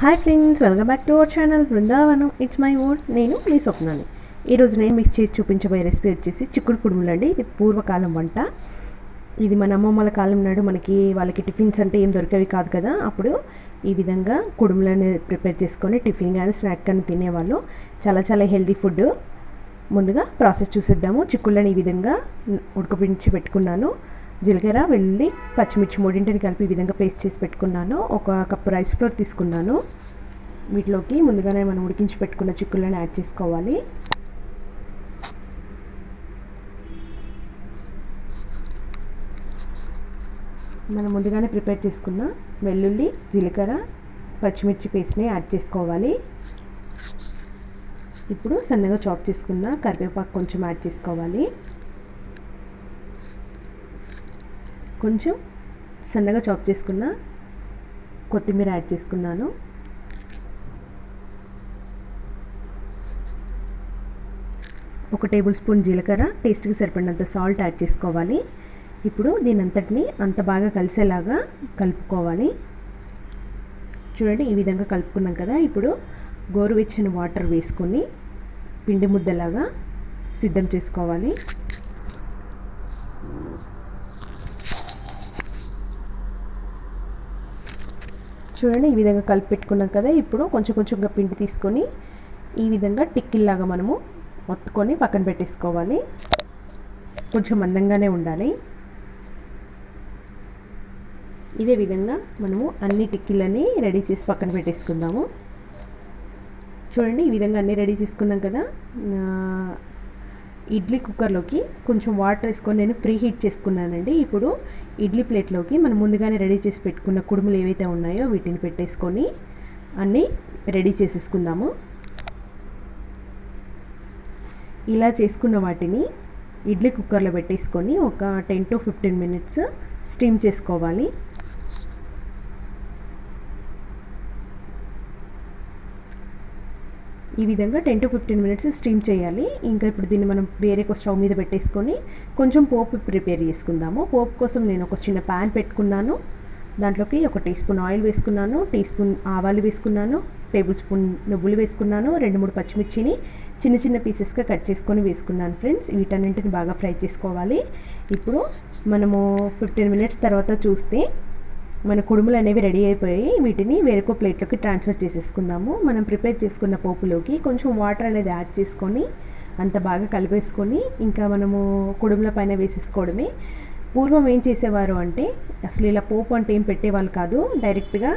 Hi friends welcome back to our channel Brindavanam. It's my own నేను మీ స్వప్నాన్ని ఈరోజు నేను మీకు చేసి చూపించబోయే రెసిపీ వచ్చేసి చిక్కుడు కుడుములు అండి. ఇది పూర్వకాలం వంట. ఇది మన అమ్మమ్మల కాలం నాడు మనకి వాళ్ళకి టిఫిన్స్ అంటే ఏం దొరికేవి కాదు కదా. అప్పుడు ఈ విధంగా కుడుములని ప్రిపేర్ చేసుకొని టిఫిన్ కానీ స్నాక్ కానీ తినేవాళ్ళు. చాలా చాలా హెల్తీ ఫుడ్. ముందుగా ప్రాసెస్ చూసేద్దాము. చిక్కుళ్ళని ఈ విధంగా ఉడకపించి పెట్టుకున్నాను. జీలకర్ర వెల్లుల్లి పచ్చిమిర్చి మూడింటిని కలిపి ఈ విధంగా పేస్ట్ చేసి పెట్టుకున్నాను. ఒక కప్పు రైస్ ఫ్లోర్ తీసుకున్నాను. వీటిలోకి ముందుగానే మనం ఉడికించి పెట్టుకున్న చిక్కులను యాడ్ చేసుకోవాలి. మనం ముందుగానే ప్రిపేర్ చేసుకున్న వెల్లుల్లి జీలకర్ర పచ్చిమిర్చి పేస్ట్ని యాడ్ చేసుకోవాలి. ఇప్పుడు సన్నగా చాప్ చేసుకున్న కరివేపాకు కొంచెం యాడ్ చేసుకోవాలి. కొంచెం సన్నగా చాప్ చేసుకున్న కొత్తిమీర యాడ్ చేసుకున్నాను. ఒక టేబుల్ స్పూన్ జీలకర్ర టేస్ట్కి సరిపడినంత సాల్ట్ యాడ్ చేసుకోవాలి. ఇప్పుడు దీని అంతటిని అంత బాగా కలిసేలాగా కలుపుకోవాలి. చూడండి ఈ విధంగా కలుపుకున్నాం కదా. ఇప్పుడు గోరువెచ్చని వాటర్ వేసుకొని పిండి ముద్దలాగా సిద్ధం చేసుకోవాలి. చూడండి ఈ విధంగా కలిపి పెట్టుకున్నాం కదా. ఇప్పుడు కొంచెం కొంచెంగా పిండి తీసుకొని ఈ విధంగా టిక్కిల్లాగా మనము మొత్తుకొని పక్కన పెట్టేసుకోవాలి. కొంచెం మందంగానే ఉండాలి. ఇదే విధంగా మనము అన్ని టిక్కిళ్ళని రెడీ చేసి పక్కన పెట్టేసుకుందాము. చూడండి ఈ విధంగా అన్నీ రెడీ చేసుకున్నాం కదా. ఇడ్లీ కుక్కర్లోకి కొంచెం వాటర్ వేసుకొని నేను ప్రీ హీట్ చేసుకున్నానండి. ఇప్పుడు ఇడ్లీ ప్లేట్లోకి మనం ముందుగానే రెడీ చేసి పెట్టుకున్న కుడుములు ఏవైతే ఉన్నాయో వీటిని పెట్టేసుకొని అన్నీ రెడీ చేసేసుకుందాము. ఇలా చేసుకున్న వాటిని ఇడ్లీ కుక్కర్లో పెట్టేసుకొని ఒక ten to fifteen minutes steam చేసుకోవాలి. ఈ విధంగా ten to fifteen minutes steam చేయాలి. ఇంకా ఇప్పుడు దీన్ని మనం వేరే ఒక స్టవ్ మీద పెట్టేసుకొని కొంచెం పోపు ప్రిపేర్ చేసుకుందాము. పోపు కోసం నేను ఒక చిన్న ప్యాన్ పెట్టుకున్నాను. దాంట్లోకి ఒక టీ స్పూన్ ఆయిల్ వేసుకున్నాను. టీ స్పూన్ ఆవాలు వేసుకున్నాను. టేబుల్ స్పూన్ నువ్వులు వేసుకున్నాను. రెండు మూడు పచ్చిమిర్చిని చిన్న చిన్న పీసెస్గా కట్ చేసుకొని వేసుకున్నాను ఫ్రెండ్స్. వీటన్నింటిని బాగా ఫ్రై చేసుకోవాలి. ఇప్పుడు మనము ఫిఫ్టీన్ మినిట్స్ తర్వాత చూస్తే మన కుడుములు అనేవి రెడీ అయిపోయి వీటిని వేరొక ప్లేట్లోకి ట్రాన్స్ఫర్ చేసేసుకుందాము. మనం ప్రిపేర్ చేసుకున్న పోపులోకి కొంచెం వాటర్ అనేది యాడ్ చేసుకొని అంత బాగా కలిపేసుకొని ఇంకా మనము కుడుముల పైన వేసేసుకోవడమే. పూర్వం ఏం చేసేవారు అంటే అసలు ఇలా పోపు అంటే ఏం పెట్టేవాళ్ళు కాదు. డైరెక్ట్గా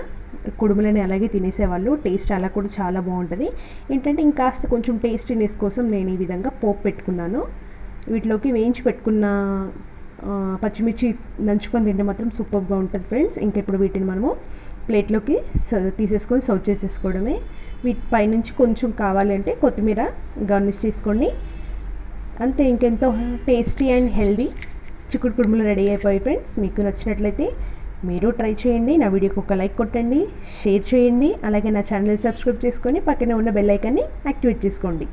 కుడుములని అలాగే తినేసేవాళ్ళు. టేస్ట్ అలా కూడా చాలా బాగుంటుంది. ఏంటంటే ఇంకాస్త కొంచెం టేస్టీనెస్ కోసం నేను ఈ విధంగా పోపు పెట్టుకున్నాను. వీటిలోకి వేయించి పెట్టుకున్న పచ్చిమిర్చి నంచుకొని తింటే మాత్రం సూపర్గా ఉంటుంది ఫ్రెండ్స్. ఇంకా ఇప్పుడు వీటిని మనము ప్లేట్లోకి తీసేసుకొని సర్వ్ చేసేసుకోవడమే. వీటి పైనుంచి కొంచెం కావాలి అంటే కొత్తిమీర గార్నిష్ చేసుకోండి. అంతే ఇంకెంతో టేస్టీ అండ్ హెల్దీ చిక్కుడు కుడుములు రెడీ అయిపోయాయి ఫ్రెండ్స్. మీకు నచ్చినట్లయితే మీరు ట్రై చేయండి. నా వీడియోకి ఒక లైక్ కొట్టండి షేర్ చేయండి. అలాగే నా ఛానల్ సబ్స్క్రైబ్ చేసుకొని పక్కనే ఉన్న బెల్ ఐకాన్ని యాక్టివేట్ చేసుకోండి.